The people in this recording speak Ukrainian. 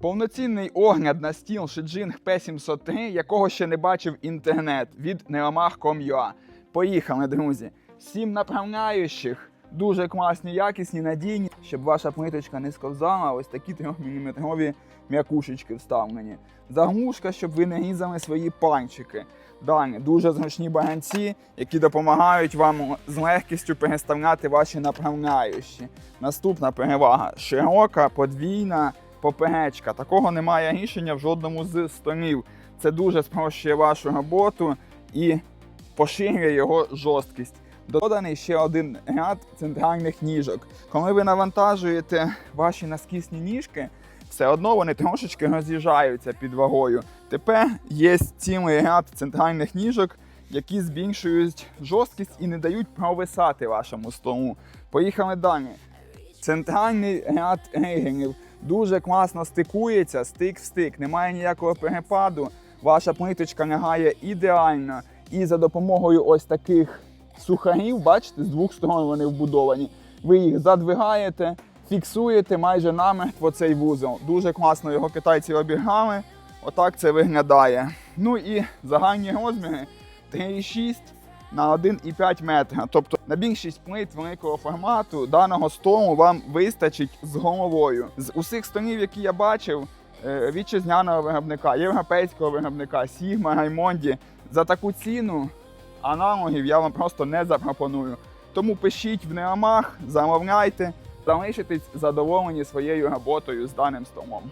Повноцінний огляд на стіл Shijing P703, якого ще не бачив інтернет від neomag.com.ua. Поїхали, друзі. Сім направляючих, дуже класні, якісні, надійні, щоб ваша плиточка не сковзала. Ось такі 3-мм м'якушечки вставлені. Заглушка, щоб ви не різали свої пальчики. Далі дуже зручні баганці, які допомагають вам з легкістю переставляти ваші направляючі. Наступна перевага широка, подвійна поперечка. Такого немає рішення в жодному з столів. Це дуже спрощує вашу роботу і поширює його жорсткість. Доданий ще один ряд центральних ніжок. Коли ви навантажуєте ваші наскісні ніжки, все одно вони трошечки роз'їжджаються під вагою. Тепер є цілий ряд центральних ніжок, які збільшують жорсткість і не дають провисати вашому столу. Поїхали далі. Центральний ряд рейгерів дуже класно стикується, стик в стик, немає ніякого перепаду. Ваша плиточка лягає ідеально. І за допомогою ось таких сухарів, бачите, з двох сторон вони вбудовані. Ви їх задвигаєте, фіксуєте майже намертво цей вузол. Дуже класно його китайці обіграли. Отак це виглядає. Ну і загальні розміри 3,6 на 1,5 метра. Тобто на більшість плит великого формату даного столу вам вистачить з головою. З усіх столів, які я бачив, е, вітчизняного виробника, європейського виробника, Sigma, Раймонді, за таку ціну аналогів я вам просто не запропоную. Тому пишіть в неамах, замовляйте, залишитесь задоволені своєю роботою з даним столом.